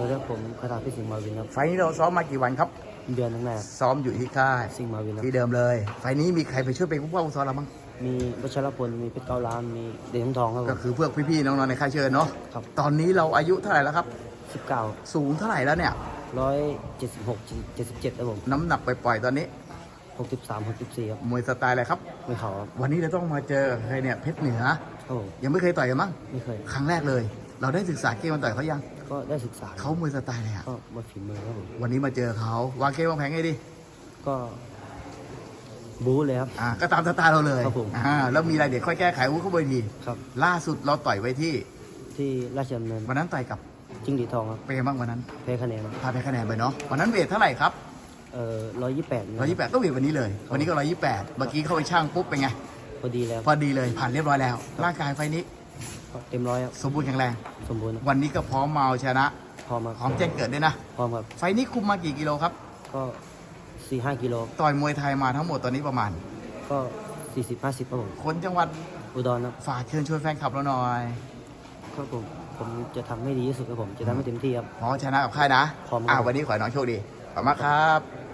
วัสดีครับผมคาถาพิสิงห์มาวินครับ ไฟล์นี้เราซ้อมมากี่วันครับ เดือนตั้งแต่ซ้อมอยู่ที่ค่ายสิงห์มาวินครับที่เดิมเลย ไฟล์นี้มีใครไปช่วยเป็นผู้ป้องซ้อมเราบ้าง มีวัชรพล มีเพชรเก้าล้าน มีเดชทองทองครับผก็มคือพวกพี่ๆน้องๆในค่ายเชิญเนาะ ครับ ตอนนี้เราอายุเท่าไหร่แล้วครับสิบเก้าสูงเท่าไหร่แล้วเนี่ยร้อยเจ็ดสิบหกเจ็ดสิบเจ็ดครับผม น้ำหนักไปปล่อยๆตอนนี้หกสิบสามหกสิบสี่ครับ มวยสไตล์อะไรครับไม่เขาครับ วันนี้เราต้องมาเจอใครเนี่ยเพชรเหนือ ครับผมยังไม่เคยต่อยกันมั้ง ไม่เคย ครั้งแรกเลย เราได้ศึกษาเกมมันต่อยเขายัง ก็ได้ศึกษาเขามวยสไตล์อะไรอะก็มาฝีมือครับผมวันนี้มาเจอเขาวางเกมวางแผนไงดีก็บู๊เลยครับอ่าก็ตามสไตล์เราเลยครับผมอ่าแล้วมีอะไรเดี๋ยวค่อยแก้ไขวุ้เข้าไปทีครับ ล่าสุดเราต่อยไว้ที่ ที่ราชดำเนินวันนั้นต่อยกับจิ้งหรีดทองครับเป็นไงบ้างวันนั้นแพ้คะแนนครับพาไปคะแนนไปเนาะวันนั้นเวทเท่าไหร่ครับเอ่อร้อยยี่แปดร้อยยี่แปดก็เวทวันนี้เลย วันนี้ก็ร้อยยี่แปดเมื่อกี้เข้าไปช่างปุ๊บเป็นไงพอดีแล้วพอดีเลยผ่านเรียบร้อยแล้ว ร่างกายไฟนี้ก็ เต็มร้อยครับสมบูรณ์แข็งแรง สมบูรณ์ครับวันนี้ก็พร้อมมาเอาชนะ พร้อมครับพร้อมแจ้งเกิดด้วยนะ พร้อมครับ ไฟนี้คุมมากี่กิโลครับ ก็สี่ห้ากิโลต่อยมวยไทยมาทั้งหมดตอนนี้ประมาณ ก็สี่สิบห้าสิบครับผมคนจังหวัดอุดรครับฝากเชิญชวนแฟนคลับเราหน่อยครับผมผมจะทำให้ดีที่สุดครับผมจะทำให้เต็มที่ครับ พร้อมชนะกับค่ายนะ พร้อมครับ อ่าวันนี้ขอให้น้องโชคดี ขอบคุณมากครับ